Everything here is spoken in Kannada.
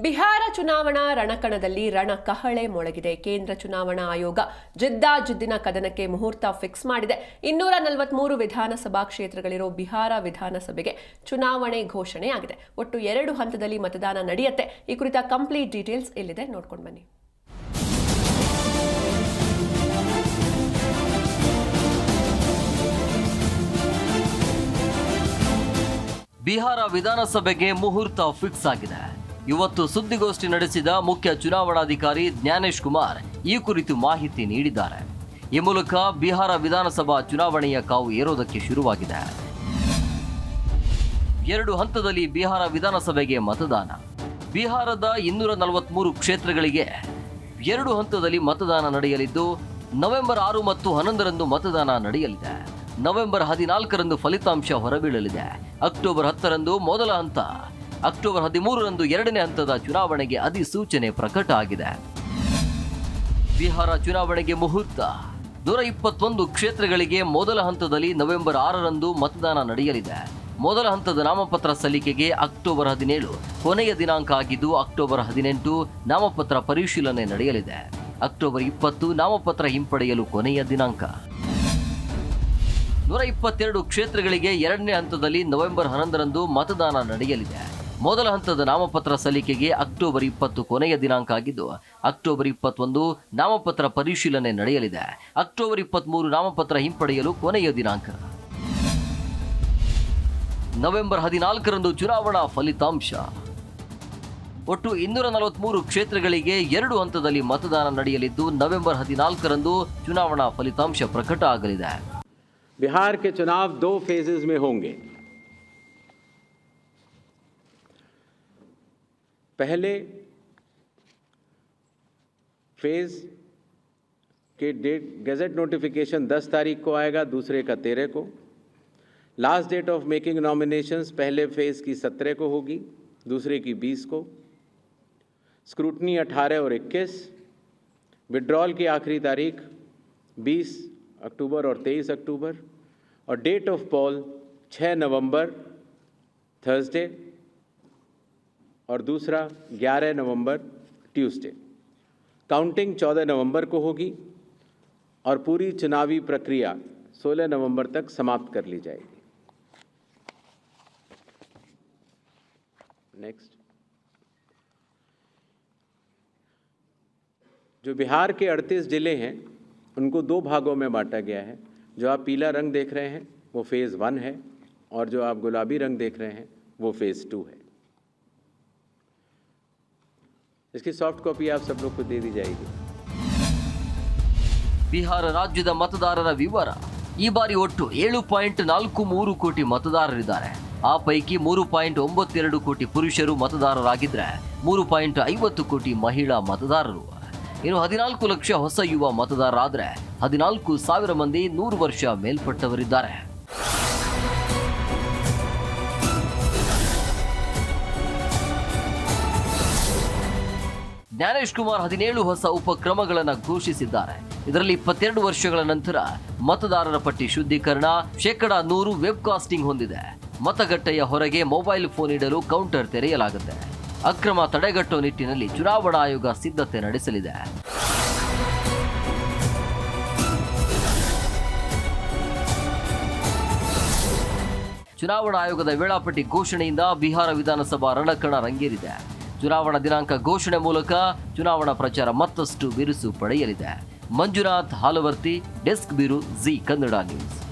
ಬಿಹಾರ ಚುನಾವಣಾ ರಣಕಣದಲ್ಲಿ ರಣಕಹಳೆ ಮೊಳಗಿದೆ. ಕೇಂದ್ರ ಚುನಾವಣಾ ಆಯೋಗ ಜಿದ್ದಾಜಿದ್ದಿನ ಕದನಕ್ಕೆ ಮುಹೂರ್ತ ಫಿಕ್ಸ್ ಮಾಡಿದೆ. ಇನ್ನೂರ ನಲವತ್ಮೂರು ವಿಧಾನಸಭಾ ಕ್ಷೇತ್ರಗಳಿರೋ ಬಿಹಾರ ವಿಧಾನಸಭೆಗೆ ಚುನಾವಣೆ ಘೋಷಣೆಯಾಗಿದೆ. ಒಟ್ಟು ಎರಡು ಹಂತದಲ್ಲಿ ಮತದಾನ ನಡೆಯುತ್ತೆ. ಈ ಕುರಿತ ಕಂಪ್ಲೀಟ್ ಡೀಟೇಲ್ಸ್ ಇಲ್ಲಿದೆ. ನೋಡ್ಕೊಂಡು ಬನ್ನಿ. ಬಿಹಾರ ವಿಧಾನಸಭೆಗೆ ಮುಹೂರ್ತ ಫಿಕ್ಸ್ ಆಗಿದೆ. ಇವತ್ತು ಸುದ್ದಿಗೋಷ್ಠಿ ನಡೆಸಿದ ಮುಖ್ಯ ಚುನಾವಣಾಧಿಕಾರಿ ಜ್ಞಾನೇಶ್ ಕುಮಾರ್ ಈ ಕುರಿತು ಮಾಹಿತಿ ನೀಡಿದ್ದಾರೆ. ಈ ಮೂಲಕ ಬಿಹಾರ ವಿಧಾನಸಭಾ ಚುನಾವಣೆಯ ಕಾವು ಏರೋದಕ್ಕೆ ಶುರುವಾಗಿದೆ. ಎರಡು ಹಂತದಲ್ಲಿ ಬಿಹಾರ ವಿಧಾನಸಭೆಗೆ ಮತದಾನ. ಬಿಹಾರದ ಇನ್ನೂರ ನಲವತ್ಮೂರು ಕ್ಷೇತ್ರಗಳಿಗೆ ಎರಡು ಹಂತದಲ್ಲಿ ಮತದಾನ ನಡೆಯಲಿದ್ದು, ನವೆಂಬರ್ ಆರು ಮತ್ತು ಹನ್ನೊಂದರಂದು ಮತದಾನ ನಡೆಯಲಿದೆ. ನವೆಂಬರ್ ಹದಿನಾಲ್ಕರಂದು ಫಲಿತಾಂಶ ಹೊರಬೀಳಲಿದೆ. ಅಕ್ಟೋಬರ್ ಹತ್ತರಂದು ಮೊದಲ ಹಂತ ಅಕ್ಟೋಬರ್ ಹದಿಮೂರರಂದು ಎರಡನೇ ಹಂತದ ಚುನಾವಣೆಗೆ ಅಧಿಸೂಚನೆ ಪ್ರಕಟ ಆಗಿದೆ. ಬಿಹಾರ ಚುನಾವಣೆಗೆ ಮುಹೂರ್ತ. ನೂರ ಇಪ್ಪತ್ತೊಂದು ಕ್ಷೇತ್ರಗಳಿಗೆ ಮೊದಲ ಹಂತದಲ್ಲಿ ನವೆಂಬರ್ ಆರರಂದು ಮತದಾನ ನಡೆಯಲಿದೆ. ಮೊದಲ ಹಂತದ ನಾಮಪತ್ರ ಸಲ್ಲಿಕೆಗೆ ಅಕ್ಟೋಬರ್ ಹದಿನೇಳು, ಕೊನೆಯ ದಿನಾಂಕ ಆಗಿದ್ದು ಅಕ್ಟೋಬರ್ ಹದಿನೆಂಟು ನಾಮಪತ್ರ ಪರಿಶೀಲನೆ ನಡೆಯಲಿದೆ. ಅಕ್ಟೋಬರ್ ಇಪ್ಪತ್ತು ನಾಮಪತ್ರ ಹಿಂಪಡೆಯಲು ಕೊನೆಯ ದಿನಾಂಕ. ನೂರ ಇಪ್ಪತ್ತೆರಡು ಕ್ಷೇತ್ರಗಳಿಗೆ ಎರಡನೇ ಹಂತದಲ್ಲಿ ನವೆಂಬರ್ ಹನ್ನೊಂದರಂದು ಮತದಾನ ನಡೆಯಲಿದೆ. ಮೊದಲ ಹಂತದ ನಾಮಪತ್ರ ಸಲ್ಲಿಕೆಗೆ ಅಕ್ಟೋಬರ್ ಇಪ್ಪತ್ತು ಕೊನೆಯ ದಿನಾಂಕ ಆಗಿದ್ದು, ಅಕ್ಟೋಬರ್ ಇಪ್ಪತ್ತೊಂದು ನಾಮಪತ್ರ ಪರಿಶೀಲನೆ ನಡೆಯಲಿದೆ. ಅಕ್ಟೋಬರ್ ಇಪ್ಪತ್ತ್ಮೂರು ನಾಮಪತ್ರ ಹಿಂಪಡೆಯಲು ಕೊನೆಯ ದಿನಾಂಕ. ನವೆಂಬರ್ ಹದಿನಾಲ್ಕರಂದು ಚುನಾವಣಾ ಫಲಿತಾಂಶ. ಒಟ್ಟು ಇನ್ನೂರ ನಲವತ್ಮೂರು ಕ್ಷೇತ್ರಗಳಿಗೆ ಎರಡು ಹಂತದಲ್ಲಿ ಮತದಾನ ನಡೆಯಲಿದ್ದು, ನವೆಂಬರ್ ಹದಿನಾಲ್ಕರಂದು ಚುನಾವಣಾ ಫಲಿತಾಂಶ ಪ್ರಕಟ ಆಗಲಿದೆ. ಬಿಹಾರಕ್ಕೆ ಚುನಾವ್ ದೋ ಫೇಸಸ್ ಮೇ ಹೋಂಗೆ. पहले फ़ेज़ के डेट गैजेट नोटिफिकेशन 10 तारीख को आएगा, दूसरे का 13 को। Last date of making nominations पहले फ़ेज़ की 17 को होगी, दूसरे की 20 को। स्क्रूटनी 18 और 21 विड्रॉल की आखिरी तारीख 20 अक्टूबर और 23 अक्टूबर। और डेट ऑफ़ पॉल 6 नवंबर थर्सडे और दूसरा 11 नवंबर, ट्यूसडे। काउंटिंग 14 नवंबर को होगी और पूरी चुनावी प्रक्रिया 16 नवंबर तक समाप्त कर ली जाएगी। नेक्स्ट जो बिहार के 38 ज़िले हैं, उनको दो भागों में बांटा गया है। जो आप पीला रंग देख रहे हैं, वो फ़ेज़ वन है, और जो आप गुलाबी रंग देख रहे हैं, वो फ़ेज़ टू है। इसकी सॉफ्ट कॉपी आप सब लोग को दे दी जाएगी ಬಿಹಾರ ರಾಜ್ಯದ ಮತದಾರರ ವಿವರ ಈ ಬಾರಿ ಒಟ್ಟು ಏಳು ಪಾಯಿಂಟ್ ನಾಲ್ಕು ಮೂರು ಕೋಟಿ ಮತದಾರರಿದ್ದಾರೆ ಆ ಪೈಕಿ ಮೂರು ಪಾಯಿಂಟ್ ಒಂಬತ್ತೆರಡು ಕೋಟಿ ಪುರುಷರು ಮತದಾರರಾಗಿದ್ರೆ ಮೂರು ಪಾಯಿಂಟ್ ಐವತ್ತು ಕೋಟಿ ಮಹಿಳಾ ಮತದಾರರು ಇನ್ನು ಹದಿನಾಲ್ಕು ಲಕ್ಷ ಹೊಸ ಯುವ ಮತದಾರರಾದ್ರೆ ಹದಿನಾಲ್ಕು ಸಾವಿರ ಮಂದಿ ನೂರು ವರ್ಷ ಮೇಲ್ಪಟ್ಟವರಿದ್ದಾರೆ ಜ್ಞಾನೇಶ್ ಕುಮಾರ್ ಹದಿನೇಳು ಹೊಸ ಉಪಕ್ರಮಗಳನ್ನು ಘೋಷಿಸಿದ್ದಾರೆ. ಇದರಲ್ಲಿ ಇಪ್ಪತ್ತೆರಡು ವರ್ಷಗಳ ನಂತರ ಮತದಾರರ ಪಟ್ಟಿ ಶುದ್ಧೀಕರಣ, ಶೇಕಡ ನೂರು ವೆಬ್ ಕಾಸ್ಟಿಂಗ್ ಹೊಂದಿದೆ. ಮತಗಟ್ಟೆಯ ಹೊರಗೆ ಮೊಬೈಲ್ ಫೋನ್ ಇಡಲು ಕೌಂಟರ್ ತೆರೆಯಲಾಗುತ್ತೆ. ಅಕ್ರಮ ತಡೆಗಟ್ಟುವ ನಿಟ್ಟಿನಲ್ಲಿ ಚುನಾವಣಾ ಆಯೋಗ ಸಿದ್ಧತೆ ನಡೆಸಲಿದೆ. ಚುನಾವಣಾ ಆಯೋಗದ ವೇಳಾಪಟ್ಟಿ ಘೋಷಣೆಯಿಂದ ಬಿಹಾರ ವಿಧಾನಸಭಾ ರಣಕಣ ರಂಗೇರಿದೆ. ಚುನಾವಣಾ ದಿನಾಂಕ ಘೋಷಣೆ ಮೂಲಕ ಚುನಾವಣಾ ಪ್ರಚಾರ ಮತ್ತಷ್ಟು ಬಿರುಸು ಪಡೆಯಲಿದೆ. Manjunath Haluvarthi, desk bureau Zee Kannada news.